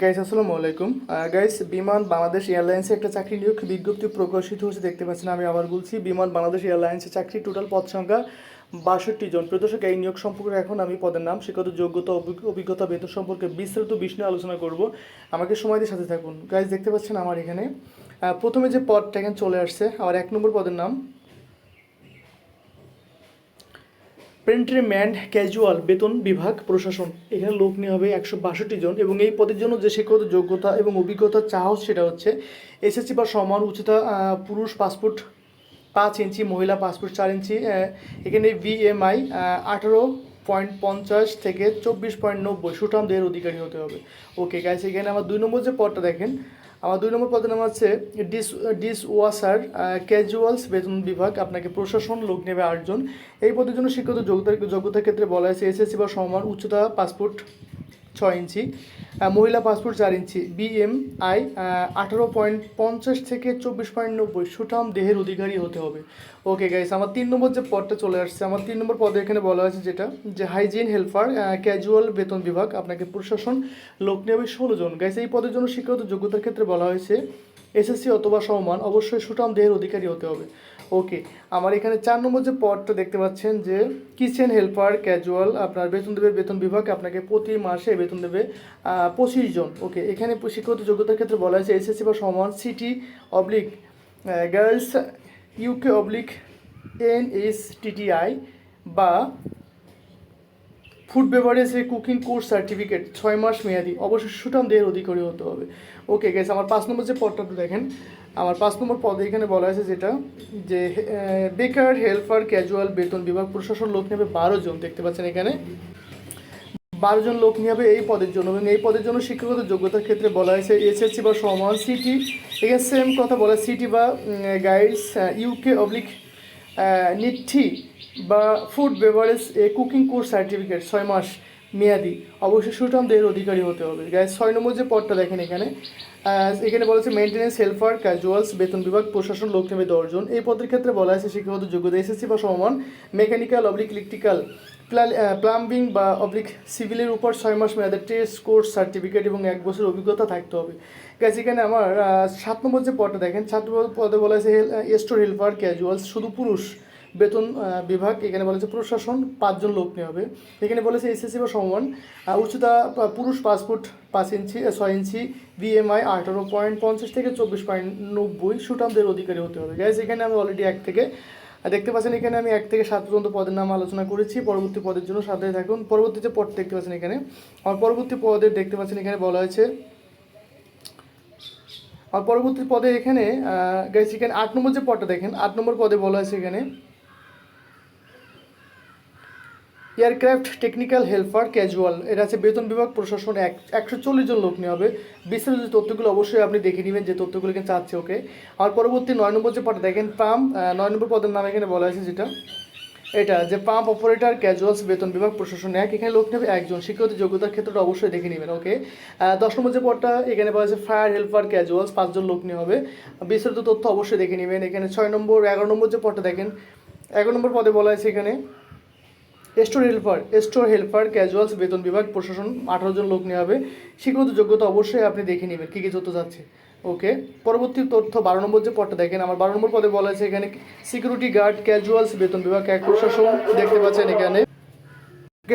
Guys আসসালামু আলাইকুম। Guys বিমান বাংলাদেশ এয়ারলাইন্সে একটা চাকরি নিয়োগ বিজ্ঞপ্তি প্রকাশিত হচ্ছে দেখতে পাচ্ছেন, আমি আবার বলছি, বিমান বাংলাদেশ এয়ারলাইন্সে চাকরি টোটাল পদ সংখ্যা বাষট্টি জন। প্রদর্শক এই নিয়োগ সম্পর্কে এখন আমি পদের নাম শিক্ষত যোগ্যতা, অভিজ্ঞ- অভিজ্ঞতা, বেতন সম্পর্কে বিস্তারিত বিষয় আলোচনা করব। আমাকে সময় দিয়ে সাথে থাকুন। গাইস দেখতে পাচ্ছেন আমার এখানে প্রথমে যে পদটা এখানে চলে আসছে, আমার এক নম্বর পদের নাম প্রিন্ট্রিম্যান্ড ক্যাজুয়াল বেতন বিভাগ, প্রশাসন। এখানে লোক নিয়ে হবে একশো বাষট্টি জন এবং এই পদের জন্য যে শিক্ষাগত যোগ্যতা এবং অভিজ্ঞতা চাওয়া সেটা হচ্ছে এসএসসি বা সমান উচ্চতা পুরুষ পাসপোর্ট পাঁচ ইঞ্চি, মহিলা পাসপোর্ট চার ইঞ্চি এখানে ভিএমআই আঠারো পয়েন্ট পঞ্চাশ থেকে চব্বিশ পয়েন্ট নব্বই। সুঠাম দেহের অধিকারী হতে হবে। ওকে গাইস এখানে আমার দুই নম্বর যে পদটা দেখেন আমার দুই নম্বর পদের নাম আছে ডিস ডিস ওয়াসার ক্যাজুয়ালস বেতন বিভাগ, আপনাকে প্রশাসন লোক নেবে আটজন। এই পদের জন্য শিক্ষিত যোগ্যতার যোগ্যতার ক্ষেত্রে বলা হয়েছে, এসএসসি বা সমান উচ্চতা পাসপোর্ট ছয় ইঞ্চি। মহিলা পাসপোর্ট চার ইঞ্চি বিএমআই আঠারো পয়েন্ট পঞ্চাশ থেকে চব্বিশ পয়েন্ট নব্বই। সুঠাম দেহের অধিকারী হতে হবে। ওকে গাইস আমার তিন নম্বর যে পদটা চলে আসছে, আমার তিন নম্বর পদে এখানে বলা হয়েছে যেটা, যে হাইজিন হেল্পার ক্যাজুয়াল বেতন বিভাগ, আপনাকে প্রশাসন, লোক নেবে ষোলো জন। গাইস এই পদের জন্য শিক্ষাগত যোগ্যতার ক্ষেত্রে বলা হয়েছে এসএসসি অথবা সমমান অবশ্যই সুঠাম দেহের অধিকারী হতে হবে। ওকে আমার এখানে চার নম্বর যে পদটা দেখতে পাচ্ছেন যে, কিচেন হেল্পার, ক্যাজুয়াল, আপনার বেতন দেবে বেতন বিভাগ, আপনাকে প্রতি মাসে বেতন দেবে পঁচিশ জন। ওকে এখানে শিক্ষাগত যোগ্যতার ক্ষেত্রে বলা হয়েছে এসএসসি বা সমান, city oblique girls, UK oblique N S TTI বা ফুড বেভারেজে কুকিং কোর্স সার্টিফিকেট ছয় মাস মেয়াদি অবশ্যই সুঠাম দেহের অধিকারী হতে হবে। ওকে গেছে আমার পাঁচ নম্বর যে পদটা দেখেন। আমার পাঁচ নম্বর পদে এখানে বলা হয়েছে যেটা, যে বেকার, হেল্পার ক্যাজুয়াল বেতন বিভাগ, প্রশাসন লোক নেবে বারো জন, দেখতে পাচ্ছেন এখানে। বারো জন লোক নিয়ে হবে এই পদের জন্য এবং এই পদের জন্য শিক্ষাগত যোগ্যতার ক্ষেত্রে বলা হয়েছে এসএসসি বা সমান সিটি। এখানে সেম কথা বলা সিটি বা গাইডস ইউকে অবলিক নিঠি বা ফুড বেভারেজ এ কুকিং কোর্স সার্টিফিকেট ছয় মাস। মেয়াদি। অবশ্যই সুঠাম দেহের অধিকারী হতে হবে। গ্যাস ছয় নম্বর যে পদটা দেখেন এখানে এখানে বলা হচ্ছে মেনটেন্যান্স হেল্পার ক্যাজুয়ালস বেতন বিভাগ, প্রশাসন, লোক নেবে দশজন। এই পদের ক্ষেত্রে বলা হয়েছে শিক্ষাগত যোগ্যতা এসএসসি বা সমান মেকানিক্যাল অবলিক ইলেকট্রিক্যাল প্লাম্বিং বা অবলিক সিভিলের উপর ছয় মাস মেয়াদের টেস্ট কোর্স সার্টিফিকেট এবং এক বছর অভিজ্ঞতা থাকতে হবে। গ্যাস এখানে আমার সাত নম্বর যে পদটা দেখেন, সাত নম্বর পদে বলা হয়েছে স্টোর হেল্পার ক্যাজুয়ালস শুধু পুরুষ। বেতন বিভাগ, এখানে বলেছে প্রশাসন, পাঁচজন লোক নিয়ে হবে। এখানে বলেছে এসএসসি বা সমান উচ্চতা পুরুষ পাসপোর্ট পাঁচ ইঞ্চি ছয় ইঞ্চি, বিএমআই আঠারো পয়েন্ট পঞ্চাশ থেকে চব্বিশ পয়েন্ট নব্বই সুটামদের অধিকারী হতে হবে। গাইজ এখানে আমি অলরেডি এক থেকে আর দেখতে পাচ্ছেন এখানে আমি এক থেকে সাত পর্যন্ত পদের নাম আলোচনা করেছি, পরবর্তী পদের জন্য সাথে থাকুন। পরবর্তী যে পদ দেখতে পাচ্ছেন এখানে। আমার পরবর্তী পদের দেখতে পাচ্ছেন এখানে বলা হয়েছে আর পরবর্তী পদে এখানে গাইস এখানে আট নম্বর যে পদটা দেখেন, আট নম্বর পদে বলা হয়েছে এখানে এয়ারক্রাফট টেকনিক্যাল হেল্পার ক্যাজুয়াল। এটা আছে বেতন বিভাগ, প্রশাসন এক। একশো চল্লিশ জন লোক নেওয়া হবে। বিস্তারিত যে তথ্যগুলো অবশ্যই আপনি দেখে নেবেন, যে তথ্যগুলো এখানে চাচ্ছে, ওকে? আর পরবর্তী নয় নম্বর যে পদটা দেখেন পাম্প নয় নম্বর পদের নাম এখানে বলা হয়েছে যেটা। এটা, যে পাম্প অপারেটর ক্যাজুয়ালস, বেতন বিভাগ, প্রশাসন এক। এখানে লোক নেবে একজন। শিক্ষিত যোগ্যতার ক্ষেত্রটা অবশ্যই দেখে নেবেন, ওকে? দশ নম্বর যে পদটা এখানে বলা হয়েছে ফায়ার হেল্পার ক্যাজুয়ালস পাঁচজন লোক নিয়ে হবে। বিস্তারিত তথ্য অবশ্যই দেখে নেবেন এখানে। ছয় নম্বর, এগারো নম্বর যে পদটা দেখেন। এগারো নম্বর পদে বলা হয়েছে এখানে। Store helper store helper casuals বেতন বিভাগ, প্রশাসন, আঠারো জন লোক নেওয়া হবে। শিক্ষাগত যোগ্যতা অবশ্যই আপনি দেখে নেবেন, কী কী তথ্য যাচ্ছে। ওকে পরবর্তী তথ্য বারো নম্বর যে পদটা দেখেন, আমার বারো নম্বর পদে বলা আছে এখানে সিকিউরিটি গার্ড ক্যাজুয়ালস বেতন বিভাগ, এক প্রশাসন, দেখতে পাচ্ছেন এখানে।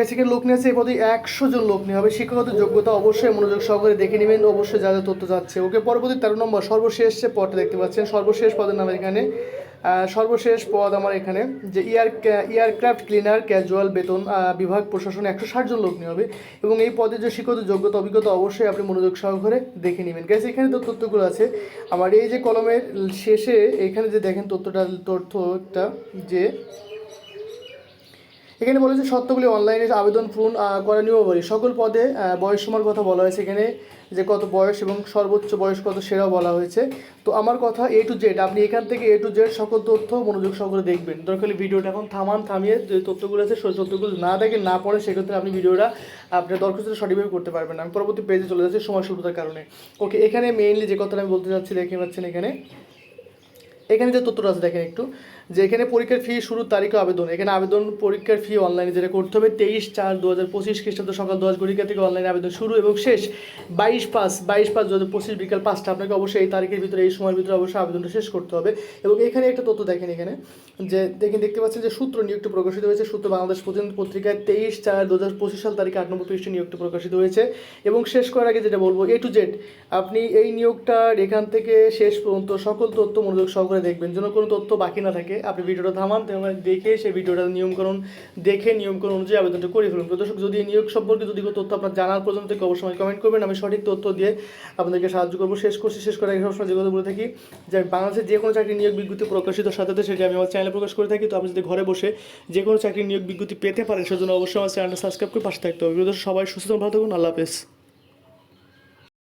সেখানে লোক নিয়েছে এই পদে একশো জন লোক নিয়ে হবে। শিক্ষাগত যোগ্যতা অবশ্যই মনোযোগ সহকারে দেখে নেবেন, অবশ্যই যা যা তথ্য যাচ্ছে। ওকে পরবর্তী তেরো নম্বর, সর্বশেষ যে পদটা দেখতে পাচ্ছেন, সর্বশেষ পদের নাম এখানে সর্বশেষ পদ আমার এখানে, যে এয়ার এয়ারক্রাফট ক্লিনার, ক্যাজুয়াল, বেতন বিভাগ, প্রশাসন, একশো ষাটজন লোক নিয়ে হবে। এবং এই পদের যে শিক্ষত যোগ্যতা অভিজ্ঞতা অবশ্যই আপনি মনোযোগ সহকারে দেখে নেবেন। গ্যাস এখানে তো তথ্যগুলো আছে। আমার এই যে কলমের শেষে এখানে যে দেখেন তথ্যটা তথ্যটা, যে এখানে বলেছে সত্যগুলি অনলাইনে আবেদন পূরণ করা নিয়মাবলী। সকল পদে আহ, বয়স সীমার কথা বলা হয়েছে এখানে যে কত বয়স এবং সর্বোচ্চ বয়স কত সেটাও বলা হয়েছে। তো আমার কথা এ টু জেড আপনি এখান থেকে এ টু জেড সকল তথ্য মনোযোগ সহকারে দেখবেন। দরকার ভিডিওটা এখন থামান থামিয়ে যে তথ্যগুলো আছে সেই তথ্যগুলো না দেখেন না পড়ে সেক্ষেত্রে আপনি ভিডিওটা আপনার দরখাস্ত সঠিকভাবে করতে পারবেন না। আমি পরবর্তী পেজে চলে যাচ্ছি সময় স্বল্পতার কারণে। ওকে এখানে মেইনলি যে কথাটা আমি বলতে চাচ্ছি দেখে পাচ্ছেন এখানে। এখানে যে তথ্যটা আছে দেখেন একটু। যে এখানে পরীক্ষার ফি শুরুর তারিখে আবেদন, এখানে আবেদন পরীক্ষার ফি অনলাইনে যেটা করতে হবে, তেইশ চার দু হাজার পঁচিশ খ্রিস্টাব্দ সকাল দশ ঘটিকা থেকে অনলাইনে আবেদন শুরু এবং শেষ। বাইশ পাঁচ বাইশ পাঁচ দু হাজার পঁচিশ বিকাল পাঁচটা, আপনাকে অবশ্যই এই তারিখের ভিতরে, এই সময়ের ভিতরে অবশ্যই আবেদনটা শেষ করতে হবে। এবং এখানে একটা তথ্য দেখেন এখানে, যে দেখেন, দেখতে পাচ্ছেন যে সূত্র নিয়োগটি প্রকাশিত হয়েছে, সূত্র বাংলাদেশ প্রতিনিধি পত্রিকায় তেইশ চার দু হাজার পঁচিশ সাল তারিখে আট নম্বর পৃষ্ঠে নিয়োগটি প্রকাশিত হয়েছে। এবং শেষ করার আগে যেটা বলব এ টু জেড আপনি এই নিয়োগটার এখান থেকে শেষ পর্যন্ত সকল তথ্য মনোযোগ সহকারে দেখবেন, যেন কোনো তথ্য বাকি না থাকে। আপনি ভিডিওটা থামান তেমন দেখে সেই ভিডিওটা নিয়মকরণ দেখে নিয়মকরণ অনুযায়ী আবেদনটা করে ফেলুন। দর্শক, যদি নিয়োগ সম্পর্কে যদি কোনো তথ্য আপনার জানার প্রয়োজন থেকে, অবশ্যই কমেন্ট করবেন। আমি সঠিক তথ্য দিয়ে আপনাদেরকে সাহায্য করব। শেষ করছি, শেষ করার আগে সবসময় যে কথা বলে থাকি, যে আমি বাংলাদেশের যে কোনো চাকরি নিয়োগ বিজ্ঞপ্তি প্রকাশিত সাথে সাথে সেটি আমি আমার চ্যানেলে প্রকাশ করে থাকি। তো আপনি যদি ঘরে বসে যে কোনো চাকরি নিয়োগ বিজ্ঞপ্তি পেতে পারেন, সেজন্য অবশ্যই আমার চ্যানেলটা সাবস্ক্রাইব করে পাশে থাকতে হবে। সবাই সুস্থ ভালো থাকুন, আল্লাহ হাফেজ।